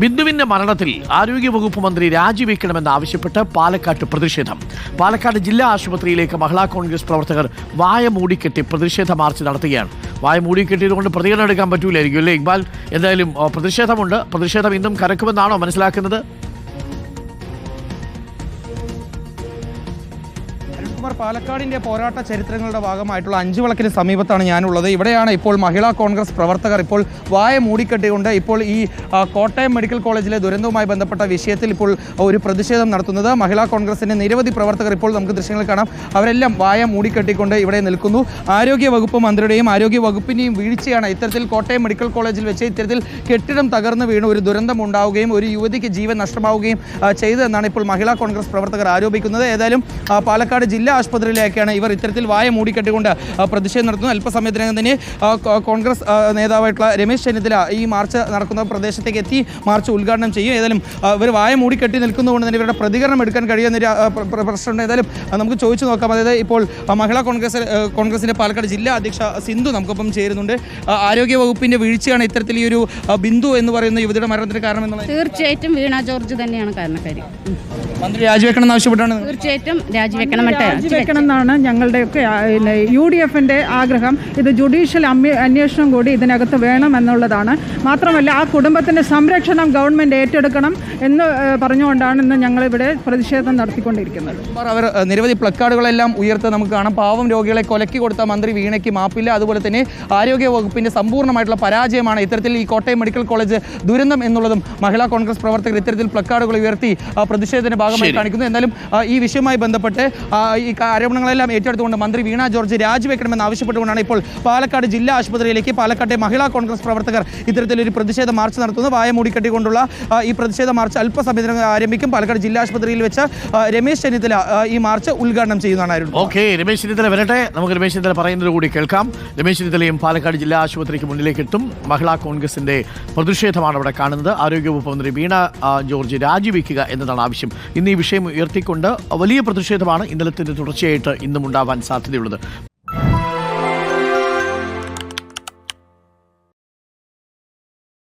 ബിന്ദുവിന്റെ മരണത്തിൽ ആരോഗ്യവകുപ്പ് മന്ത്രി രാജിവെക്കണമെന്നാവശ്യപ്പെട്ട് പാലക്കാട്ട് പ്രതിഷേധം. പാലക്കാട് ജില്ലാ ആശുപത്രിയിലേക്ക് മഹിളാ കോൺഗ്രസ് പ്രവർത്തകർ വായ മൂടിക്കെട്ടി പ്രതിഷേധ മാർച്ച് നടത്തുകയാണ്. വായ മൂടിക്കെട്ടിയതുകൊണ്ട് പ്രതികരണം എടുക്കാൻ പറ്റൂലായിരിക്കും അല്ലേ ഇക്ബാൽ? എന്തായാലും പ്രതിഷേധമുണ്ട്. പ്രതിഷേധം ഇന്നും കരക്കുമെന്നാണോ മനസ്സിലാക്കുന്നത്? അരുൺകുമാർ പാലക്കാടിന്റെ പോരാട്ട ചരിത്രങ്ങളുടെ ഭാഗമായിട്ടുള്ള അഞ്ചു വിളക്കിന് സമീപത്താണ് ഞാനുള്ളത്. ഇവിടെയാണ് ഇപ്പോൾ മഹിളാ കോൺഗ്രസ് പ്രവർത്തകർ ഇപ്പോൾ വായ മൂടിക്കെട്ടിക്കൊണ്ട് ഇപ്പോൾ ഈ കോട്ടയം മെഡിക്കൽ കോളേജിലെ ദുരന്തവുമായി ബന്ധപ്പെട്ട വിഷയത്തിൽ ഇപ്പോൾ ഒരു പ്രതിഷേധം നടത്തുന്നത്. മഹിളാ കോൺഗ്രസിന്റെ നിരവധി പ്രവർത്തകർ ഇപ്പോൾ നമുക്ക് ദൃശ്യങ്ങൾ കാണാം. അവരെല്ലാം വായ മൂടിക്കെട്ടിക്കൊണ്ട് ഇവിടെ നിൽക്കുന്നു. ആരോഗ്യ വകുപ്പ് മന്ത്രിയുടെയും ആരോഗ്യ വകുപ്പിന്റെയും വീഴ്ചയാണ് ഇത്തരത്തിൽ കോട്ടയം മെഡിക്കൽ കോളേജിൽ വെച്ച് ഇത്തരത്തിൽ കെട്ടിടം തകർന്നു വീണ് ഒരു ദുരന്തം ഉണ്ടാവുകയും ഒരു യുവതിക്ക് ജീവൻ നഷ്ടമാവുകയും ചെയ്തതെന്നാണ് ഇപ്പോൾ മഹിളാ കോൺഗ്രസ് പ്രവർത്തകർ ആരോപിക്കുന്നത്. ഏതായാലും പാലക്കാട് ജില്ലാ ആശുപത്രിയിലേക്കാണ് ഇവർ ഇത്തരത്തിൽ വായ മൂടിക്കെട്ടിക്കൊണ്ട് ആ, പ്രതിഷേധം നടത്തുന്നത്. അല്പസമയത്തിനകം തന്നെ കോൺഗ്രസ് നേതാവായിട്ടുള്ള രമേശ് ചെന്നിത്തല ഈ മാർച്ച് നടക്കുന്ന പ്രദേശത്തേക്ക് എത്തി മാർച്ച് ഉദ്ഘാടനം ചെയ്യും. ഏതായാലും ഇവർ വായ മൂടിക്കെട്ടി നിൽക്കുന്നതുകൊണ്ട് തന്നെ ഇവരുടെ പ്രതികരണം എടുക്കാൻ കഴിയുന്ന ഒരു, പ്രശ്നമുണ്ട്. ഏതായാലും നമുക്ക് ചോദിച്ചു നോക്കാം. അതായത് ഇപ്പോൾ മഹിളാ കോൺഗ്രസ് കോൺഗ്രസിന്റെ കോൺഗ്രസിന്റെ പാലക്കാട് ജില്ലാ അധ്യക്ഷ സിന്ധു നമുക്കൊപ്പം ചേരുന്നുണ്ട്. ആരോഗ്യ വകുപ്പിന്റെ വീഴ്ചയാണ് ഇത്തരത്തിൽ ഈ ഒരു ബിന്ദു എന്ന് പറയുന്ന യുവതിയുടെ മരണത്തിന് കാരണം എന്നുള്ളത് തീർച്ചയായിട്ടും വീണ ജോർജ് തന്നെയാണ് കാരണക്കാരി. മന്ത്രി രാജിവെക്കണം എന്ന് ആവശ്യപ്പെട്ടാണ്? തീർച്ചയായിട്ടും രാജിവെക്കണം രാജിവെക്കണം എന്നാണ് ഞങ്ങളുടെയൊക്കെ യു ഡി എഫിന്റെ ആഗ്രഹം ഇത് ജുഡീഷ്യൽ അന്വേഷണം കൂടി ഇതിനകത്ത് വേണം എന്നുള്ളതാണ്. മാത്രമല്ല ആ കുടുംബത്തിന്റെ സംരക്ഷണം ഗവൺമെന്റ് ഏറ്റെടുക്കണം. എന്ന് പറഞ്ഞുകൊണ്ടാണ് ഇന്ന് ഞങ്ങളിവിടെ പ്രതിഷേധം നടത്തിക്കൊണ്ടിരിക്കുന്നത്. അവർ നിരവധി പ്ലക്കാർഡുകളെല്ലാം ഉയർത്ത് നമുക്ക് കാണാം. പാവം രോഗികളെ കൊലക്കി കൊടുത്ത മന്ത്രി വീണയ്ക്ക് മാപ്പില്ല. അതുപോലെ തന്നെ ആരോഗ്യ വകുപ്പിന്റെ സമ്പൂർണമായിട്ടുള്ള പരാജയമാണ് ഇത്തരത്തിൽ ഈ കോട്ടയം മെഡിക്കൽ കോളേജ് ദുരന്തം എന്നുള്ളതും മഹിളാ കോൺഗ്രസ് പ്രവർത്തകർ ഇത്തരത്തിൽ പ്ലക്കാർഡുകൾ ഉയർത്തി പ്രതിഷേധത്തിന്റെ ഭാഗമായി കാണിക്കുന്നു. എന്നാലും ഈ വിഷയവുമായി ബന്ധപ്പെട്ട് ഈ ആരോപണങ്ങളെല്ലാം ഏറ്റെടുത്തുകൊണ്ട് മന്ത്രി വീണ ജോർജ് രാജിവെക്കണമെന്ന് ആവശ്യപ്പെട്ടുകൊണ്ടാണ് ഇപ്പോൾ പാലക്കാട് ജില്ലാ ആശുപത്രിയിലേക്ക് പാലക്കാട്ടെ മഹിളാ കോൺഗ്രസ് പ്രവർത്തകർ ഇത്തരത്തിലൊരു പ്രതിഷേധ മാർച്ച് നടത്തുന്നത് വായ മൂടിക്കെട്ടിക്കൊണ്ടുള്ള ഈ പ്രതിഷേധ മാർച്ച് അല്പസമയത്തിനകം ആരംഭിക്കും. പാലക്കാട് ജില്ലാ ആശുപത്രിയിൽ വെച്ച് രമേശ് ചെന്നിത്തല ഈ മാർച്ച് ഉദ്ഘാടനം ചെയ്യുന്നതാണ് ഓക്കെ രമേശ് ചെന്നിത്തല വരട്ടെ. നമുക്ക് രമേശ് ചെന്നിത്തല പറയുന്നത് കൂടി കേൾക്കാം. രമേശ് ചെന്നിത്തലയും പാലക്കാട് ജില്ലാ ആശുപത്രിക്ക് മുന്നിലേക്ക് എത്തും മഹിളാ കോൺഗ്രസിന്റെ പ്രതിഷേധമാണ് അവിടെ കാണുന്നത്. ആരോഗ്യവകുപ്പ് മന്ത്രി വീണ ജോർജ് രാജിവെക്കുക എന്നതാണ് ആവശ്യം. ഇന്ന് ഈ വിഷയം ഉയർത്തിക്കൊണ്ട് വലിയ പ്രതിഷേധമാണ് ഇന്നലത്തിന്റെ തുടർച്ചയായിട്ട് ഇന്നും ഉണ്ടാവാൻ സാധ്യതയുള്ളത്.